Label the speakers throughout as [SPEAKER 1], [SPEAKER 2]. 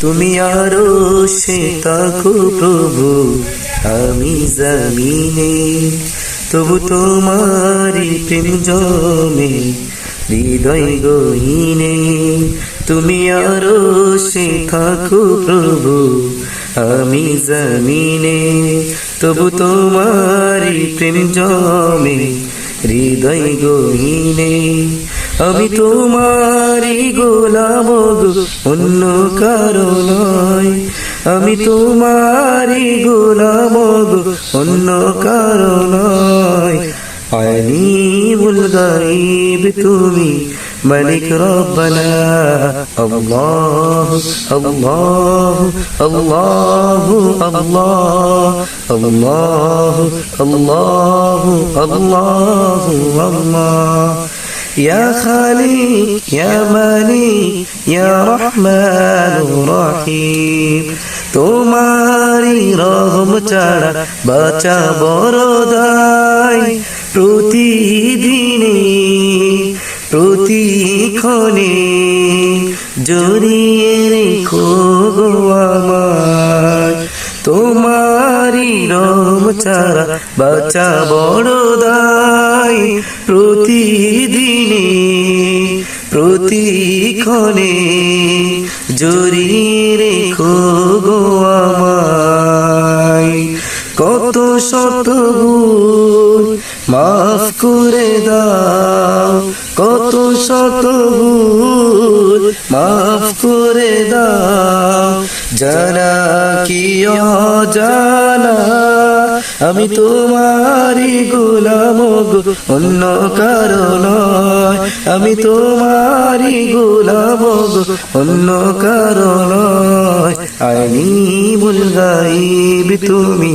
[SPEAKER 1] তুমি আরও সে তাকো প্রভু, আমি জমিনে। তবু তোমারি প্রেম জমে, হৃদয় গহীনে। তুমি আরও সে থাকো প্রভু, আমি জমিনে। তবু তোমারি প্রেম জমে, হৃদয় গহীনে। আমি তোমারি গোলাম অন্য কারও নয়। আমি তোমারি গোলাম অন্য কারও নয়। আলিমুল গাইব তুমি, মালিক রব্বানা, আল্লাহ আল্লাহ আল্লাহ আল্লাহ আল্লাহ আল্লাহ আল্লাহ আল্লাহ। يا خالق يا مالك يا رحمن رحيم তোমারি রহম ছাড়া বাঁচা বড় দায় প্রতিদিনে প্রতিক্ষণে জড়িয়ে রেখো গো আমার তোমারি রহম ছাড়া বাঁচা বড় দায় প্রতিদিনে প্রতিক্ষণে জড়িয়ে রেখো গো আমায়। কত শত মাফ করে দাও, কত শত মাফ করে দাও। জানা কি জানা আমি তোমারি গোলাম গো, অন্য কারও নয়। আমি তোমারি গোলাম গো, অন্য কারও নয়। আলিমুল গাইব তুমি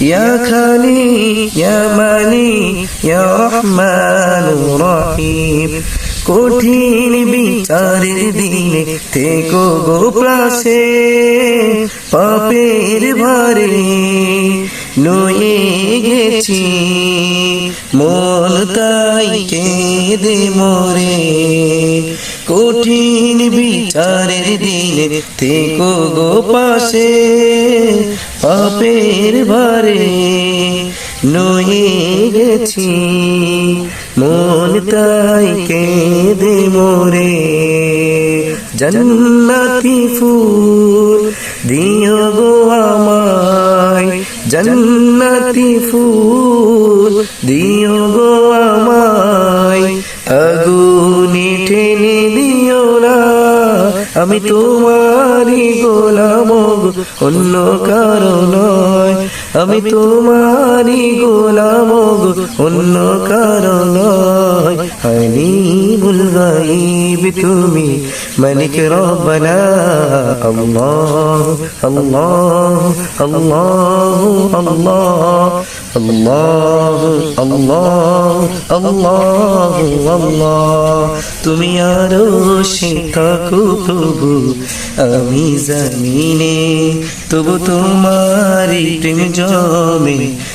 [SPEAKER 1] يا خالق يا مالك يا رحمن رحيم কঠিন বিচারের দিনে থেকো গো প্রাসে পাপের ভারে নয়ে গেছি মন তাই কেঁদে মরে কঠিন বিচারের দিনে থেকো গো পাশে পাপের ভারে নয়ে গেছি। মন তাই কেঁদে মোরে। জন্নতি ফুল দিও গো আমায়। জন্নতি ফুল দিও গো আমায়। আগুনে আমি তোমারি গোলাম অন্য কারও নয়। আমি তোমারি গোলাম অন্য কারও নয়। হয়নি ভুল গাই গাইব তুমি, মালিক রব্বানা, আল্লাহ আল্লাহ আল্লাহ আল্লাহ আল্লাহ আল্লাহ আল্লাহ আল্লাহ, তুমি আরও শিক্ষাকু প্রভু আমি জানিনে তবু তোমারি প্রেম জমে